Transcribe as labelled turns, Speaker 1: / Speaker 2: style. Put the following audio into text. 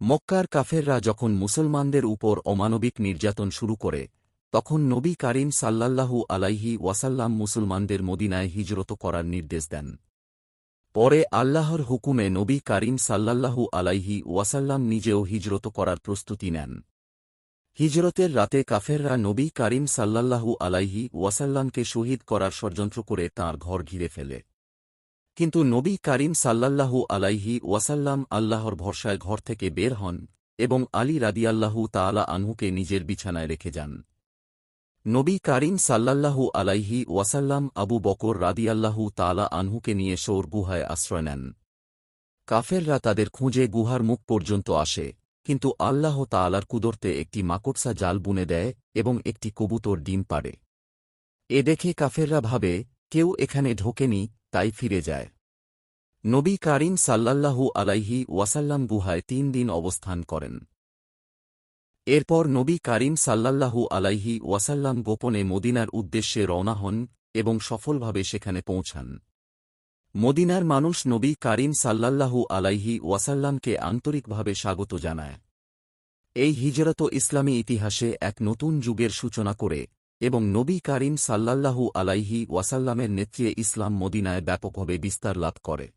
Speaker 1: মক্কার কাফেররা যখন মুসলমানদের উপর অমানবিক নির্যাতন শুরু করে, তখন নবী কারিম সাল্লাল্লাহু আলাইহি ওয়াসাল্লাম মুসলমানদের মদিনায় হিজরত করার নির্দেশ দেন। পরে আল্লাহর হুকুমে নবী কারিম সাল্লাল্লাহু আলাইহি ওয়াসাল্লাম নিজেও হিজরত করার প্রস্তুতি নেন। হিজরতের রাতে কাফেররা নবী কারিম সাল্লাল্লাহু আলাইহি ওয়াসাল্লামকে শহীদ করার ষড়যন্ত্র করে তাঁর ঘর ঘিরে ফেলে। কিন্তু নবী কারিম সাল্লাল্লাহু আলাইহি ওয়াসাল্লাম আল্লাহর ভরসায় ঘর থেকে বের হন এবং আলী রাদিয়াল্লাহু তাআলা আনহুকে নিজের বিছানায় রেখে যান। নবী কারিম সাল্লাল্লাহু আলাইহি ওয়াসাল্লাম আবু বকর রাদিয়াল্লাহু তাআলা আনহুকে নিয়ে সৌর গুহায় আশ্রয় নেন। কাফেররা তাদের খুঁজে গুহার মুখ পর্যন্ত আসে, কিন্তু আল্লাহ তালার কুদরতে একটি মাকড়সা জাল বুনে দেয় এবং একটি কবুতর ডিম পাড়ে। এ দেখে কাফেররা ভাবে, কেউ এখানে ঢোকেনি, তাই ফিরে যায়। নবী কারিম সাল্লাল্লাহু আলাইহি ওয়াসাল্লাম গুহায় তিন দিন অবস্থান করেন। এরপর নবী কারিম সাল্লাল্লাহু আলাইহি ওয়াসাল্লাম গোপনে মদিনার উদ্দেশ্যে রওনা হন এবং সফলভাবে সেখানে পৌঁছান। মদিনার মানুষ নবী কারিম সাল্লাল্লাহু আলাইহি ওয়াসাল্লামকে আন্তরিকভাবে স্বাগত জানায়। এই হিজরত ইসলামী ইতিহাসে এক নতুন যুগের সূচনা করে এবং নবী কারিম সাল্লাল্লাহু আলাইহি ওয়াসাল্লামের নেতৃত্বে ইসলাম মদিনায় ব্যাপকভাবে বিস্তার লাভ করে।